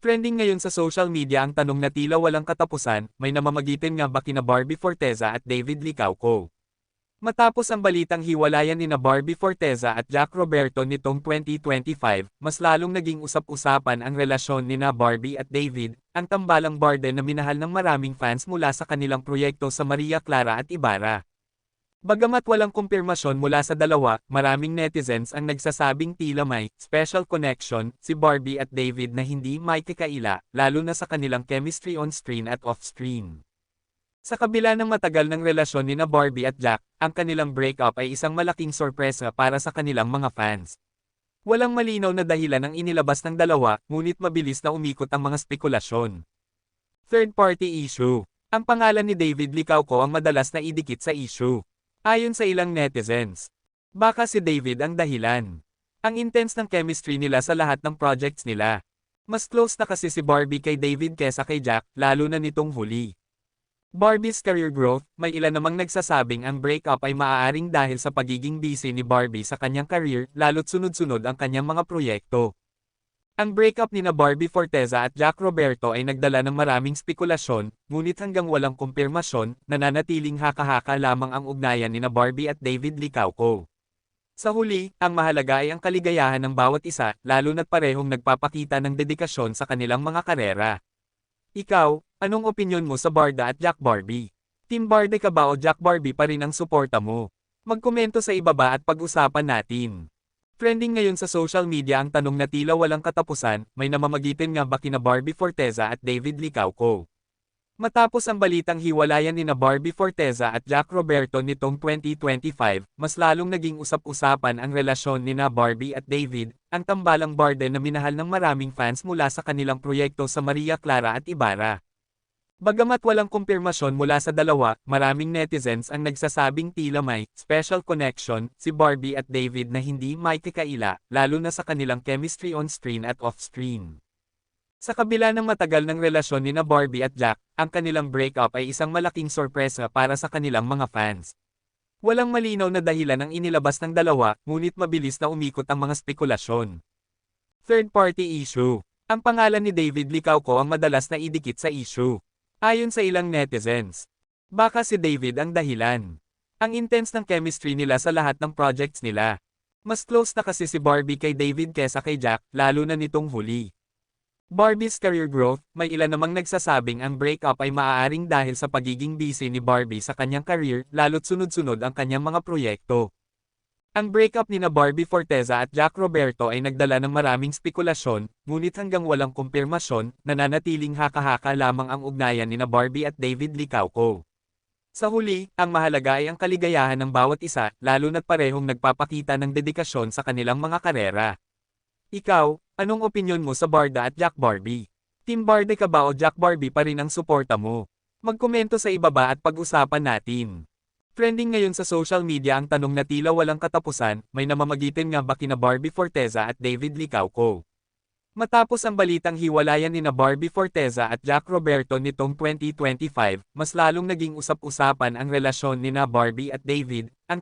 Trending ngayon sa social media ang tanong na tila walang katapusan, may namamagitan nga ba kina Barbie Forteza at David Licauco? Matapos ang balitang hiwalayan ni na Barbie Forteza at Jack Roberto nitong 2025, mas lalong naging usap-usapan ang relasyon ni na Barbie at David, ang tambalang barde na minahal ng maraming fans mula sa kanilang proyekto sa Maria Clara at Ibarra. Bagamat walang kumpirmasyon mula sa dalawa, maraming netizens ang nagsasabing tila may special connection si Barbie at David na hindi may kakaila, lalo na sa kanilang chemistry on-screen at off-screen. Sa kabila ng matagal ng relasyon ni na Barbie at Jack, ang kanilang breakup ay isang malaking sorpresa para sa kanilang mga fans. Walang malinaw na dahilan ang inilabas ng dalawa, ngunit mabilis na umikot ang mga spekulasyon. Third-party issue. Ang pangalan ni David Licauco ang madalas na idikit sa issue. Ayon sa ilang netizens, baka si David ang dahilan. Ang intense ng chemistry nila sa lahat ng projects nila. Mas close na kasi si Barbie kay David kesa kay Jack, lalo na nitong huli. Barbie's career growth, may ilan namang nagsasabing ang breakup ay maaaring dahil sa pagiging busy ni Barbie sa kanyang career, lalo't sunod-sunod ang kanyang mga proyekto. Ang breakup ni na Barbie Forteza at Jack Roberto ay nagdala ng maraming spekulasyon, ngunit hanggang walang kumpirmasyon, nananatiling haka-haka lamang ang ugnayan ni na Barbie at David Licauco. Sa huli, ang mahalaga ay ang kaligayahan ng bawat isa, lalo na't parehong nagpapakita ng dedikasyon sa kanilang mga karera. Ikaw, anong opinyon mo sa Barda at Jack Barbie? Team Barda ka ba o Jack Barbie pa rin ang suporta mo? Magkomento sa ibaba at pag-usapan natin. Trending ngayon sa social media ang tanong na tila walang katapusan, may namamagitan nga ba kina Barbie Forteza at David Licauco? Matapos ang balitang hiwalayan ni na Barbie Forteza at Jack Roberto nitong 2025, mas lalong naging usap-usapan ang relasyon ni na Barbie at David, ang tambalang barde na minahal ng maraming fans mula sa kanilang proyekto sa Maria Clara at Ibarra. Bagamat walang kumpirmasyon mula sa dalawa, maraming netizens ang nagsasabing tila may special connection si Barbie at David na hindi may kakaila, lalo na sa kanilang chemistry on-screen at off-screen. Sa kabila ng matagal ng relasyon ni na Barbie at Jack, ang kanilang breakup ay isang malaking sorpresa para sa kanilang mga fans. Walang malinaw na dahilan ang inilabas ng dalawa, ngunit mabilis na umikot ang mga spekulasyon. Third-party issue. Ang pangalan ni David Licauco ang madalas na idikit sa issue. Ayon sa ilang netizens, baka si David ang dahilan. Ang intense ng chemistry nila sa lahat ng projects nila. Mas close na kasi si Barbie kay David kesa kay Jack, lalo na nitong huli. Barbie's career growth, may ilan namang nagsasabing ang breakup ay maaaring dahil sa pagiging busy ni Barbie sa kanyang career, lalo't sunod-sunod ang kanyang mga proyekto. Ang breakup ni na Barbie Forteza at Jack Roberto ay nagdala ng maraming spekulasyon, ngunit hanggang walang kumpirmasyon, nananatiling haka-haka lamang ang ugnayan ni na Barbie at David Licauco. Sa huli, ang mahalaga ay ang kaligayahan ng bawat isa, lalo na't parehong nagpapakita ng dedikasyon sa kanilang mga karera. Ikaw, anong opinyon mo sa Barda at Jack Barbie? Team Barda ka ba o Jack Barbie pa rin ang suporta mo? Magkomento sa ibaba at pag-usapan natin. Trending ngayon sa social media ang tanong na tila walang katapusan, may namamagitan nga ba kina Barbie Forteza at David Licauco? Matapos ang balitang hiwalayan ni na Barbie Forteza at Jack Roberto nitong 2025, mas lalong naging usap-usapan ang relasyon ni na Barbie at David, ang